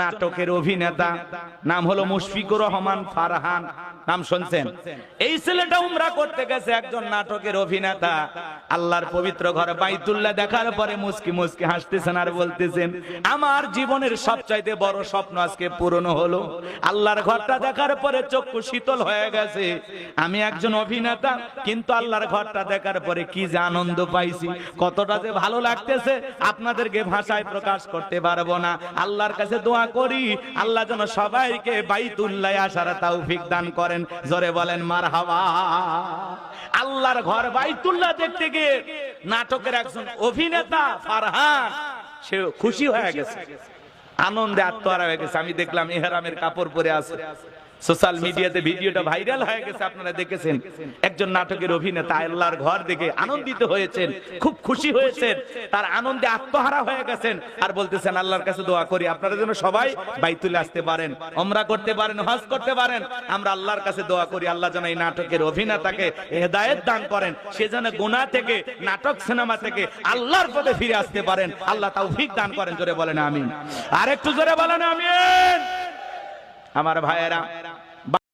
নাটকের অভিনেতা। নাম হলো মুশফিকুর রহমান ফারহান। নাম শুনছেন? এই ছেলেটা উমরা করতে গেছে একজন নাটকের অভিনেতা। আল্লাহর পবিত্র ঘর বাইতুল্লাহ দেখার পরে মুস্কি মুস্কি হাসতেছেন আর বলতেছেন, আমার জীবনের সবচাইতে বড় স্বপ্ন আজকে পূরণ হলো। আল্লাহর ঘরটা দেখার পরে চক্ষু শীতল হয়ে গেছে। আমি একজন অভিনেতা, কিন্তু আল্লাহর ঘরটা দেখার পরে কি যে আনন্দ পাইছি। কতটা যে ভালো লাগতেছে, আপনাদেরকে ভাষায় প্রকাশ করতে পারব না। আল্লাহর কাছে দোয়া করি, আল্লাহ যেন সবাইকে বাইতুল্লাহ আসার তৌফিক দান করেন। জোরে বলেন মার হাওয়া আল্লাহর ঘর বাইতুল্লাহ দেখতে গিয়ে নাটকের একজন অভিনেতা ফারহান, সে খুশি হয়ে গেছে। আনন্দে আত্মহারা হয়ে গেছে। আমি দেখলাম এহরামের কাপড় পরে আছে। সোশ্যাল মিডিয়াতে ভিডিওটা ভাইরাল হয়ে গেছে আপনারা দেখেছেন। একজন নাটকের অভিনেতা আল্লাহর ঘর দেখে আনন্দিত হয়েছেন খুব খুশি হয়েছেন তার আনন্দে আত্মহারা হয়ে গেছেন আর বলতেছেন আল্লাহর কাছে দোয়া করি আপনারা যেন সবাই বাইতুলে আসতে পারেন ওমরা করতে পারেন হজ করতে পারেন। আমরা আল্লাহর কাছে দোয়া করি আল্লাহ যেন এই নাটকের অভিনেতাকে হেদায়েত দান করেন সে যেন গুনাহ থেকে নাটক সিনেমা থেকে আল্লাহর পথে ফিরে আসতে পারেন। আল্লাহ তৌফিক দান করেন জোরে বলেন আমিন। আর একটু জোরে বলেন আমিন। আমার ভাইয়েরা